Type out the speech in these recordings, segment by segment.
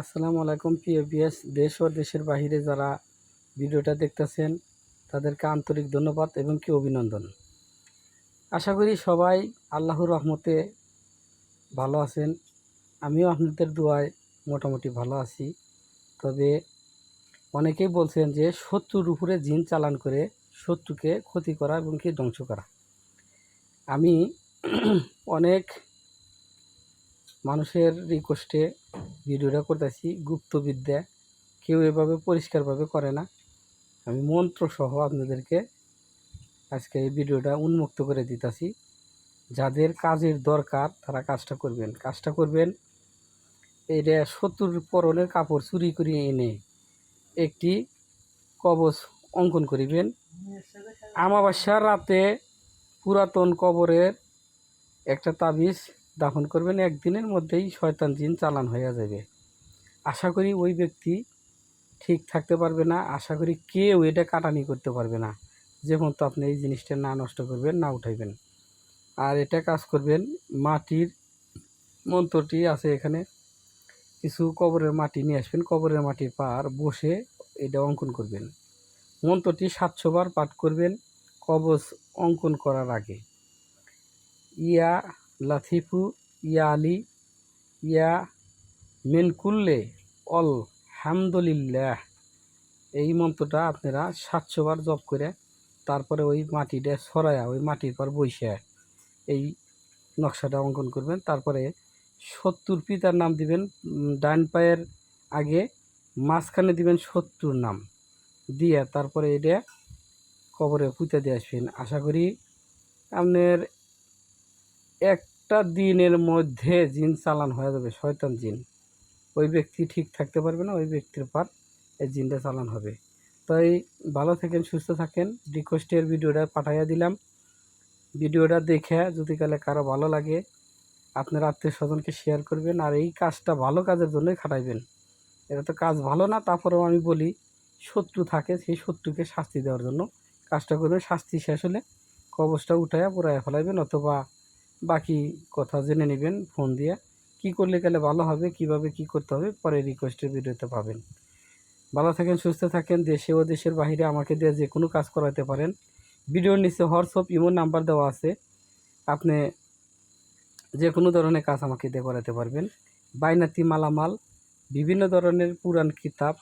আসসালামু আলাইকুম পিএবিএস দেশ ও দেশের বাহিরে যারা ভিডিওটা দেখতেছেন, তাদেরকে আন্তরিক ধন্যবাদ এবং কি অভিনন্দন। আশা করি সবাই আল্লাহর রহমতে ভালো আছেন। আমিও আপনাদের দোয়ায় মোটামুটি ভালো আছি। তবে অনেকেই বলছেন যে শত্রুর উপরে জিন চালান করে শত্রুকে ক্ষতি করা এবং কি ধ্বংস করা। আমি অনেক মানুষের রিকোয়েস্টে ভিডিওটা করতেছি, গুপ্তবিদ্যা কেউ এভাবে পরিষ্কারভাবে করে না। আমি মন্ত্র সহ আপনাদেরকে আজকে এই ভিডিওটা উন্মুক্ত করে দিতেছি। যাদের কাজের দরকার, তারা কাজটা করবেন। কাজটা করবেন এটা সত্তর পরনের কাপড় চুরি করে এনে একটি কবচ অঙ্কন করিবেন। আমাবাস্যার রাতে পুরাতন কবরের একটা তাবিজ দাফন করবেন, একদিনের মধ্যেই শয়তান জিন চালান হয়ে যাবে আশা করি ওই ব্যক্তি ঠিক থাকতে পারবে না, আশা করি কেউ এটা কাটানি করতে পারবে না। যেমন তো আপনি এই জিনিসটা না নষ্ট করবেন, না উঠাইবেন। আর এটা কাজ করবেন, মাটির মন্ত্রটি আছে এখানে। কিছু কবরের মাটি নিয়ে আসবেন, কবরের মাটির পার বসে এটা অঙ্কন করবেন। মন্ত্রটি সাতশো বার পাঠ করবেন, কবচ অঙ্কন করার আগে। ইয়া লাথিফু ইয়া আলী ইয়া, মেনকুল্লে, অল, হামদুলিল্লাহ। এই মন্ত্রটা আপনারা সাতশো বার জপ করে তারপরে ওই মাটিটা সরায়া, ওই মাটির পর বসে এই নকশাটা অঙ্কন করবেন। তারপরে সত্তর পিতার নাম দিবেন ডান পায়ের আগে মাঝখানে দিবেন সত্তর নাম। দিয়ে তারপরে এটা কবরে পুঁতে দিয়ে আসবেন। আশা করি আপনার একটা দিনের মধ্যে জিন চালান হয়ে যাবে, শয়তান জিন। ওই ব্যক্তি ঠিক থাকতে পারবে না, ওই ব্যক্তির পার এই জিনটা চালান হবে। তাই ভালো থাকেন, সুস্থ থাকেন। রিকোয়েস্টের ভিডিওটা পাঠাইয়া দিলাম। ভিডিওটা দেখে যদি কালে কারও ভালো লাগে, আপনার আত্মীয় স্বজনকে শেয়ার করবেন আর এই কাজটা ভালো কাজের জন্যই খাটাইবেন। এটা তো কাজ ভালো না, তারপরেও আমি বলি, শত্রু থাকে, সেই শত্রুকে শাস্তি দেওয়ার জন্য কাজটা করবেন। শাস্তি শেষ হলে কবচটা উঠাইয়া পুরাইয়া ফেলাইবেন অথবা বাকি কথা জেনে নেবেন ফোন দিয়ে। কি করলে গেলে ভালো হবে, কীভাবে কি করতে হবে, পরে রিকোয়েস্টের ভিডিওতে পাবেন। ভালো থাকেন, সুস্থ থাকেন, দেশে ও দেশের বাইরে আমাকে দিয়ে যে কোনো কাজ করাতে পারেন। ভিডিওর নিচে হোয়াটসঅ্যাপ ইমোর নাম্বার দেওয়া আছে। আপনি যে কোনো ধরনের কাজ আমাকে দিয়ে করাতে পারবেন। বাইনাতি মালামাল, বিভিন্ন ধরনের পুরাণ কিতাব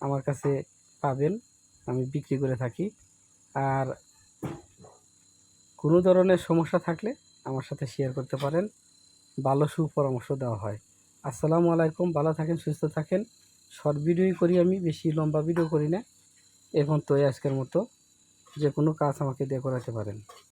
আমার কাছে পাবেন, আমি বিক্রি করে থাকি। আর কোনো ধরনের সমস্যা থাকলে আমার সাথে শেয়ার করতে পারেন। ভালো সুপরামর্শ দেওয়া হয়। আসসালামু আলাইকুম, ভালো থাকেন, সুস্থ থাকেন। শর্ট ভিডিওই করি আমি, বেশি লম্বা ভিডিও করি না। এখন তো আজকের মতো। যে কোনো কাজ আমাকে দিয়ে করাতে পারেন।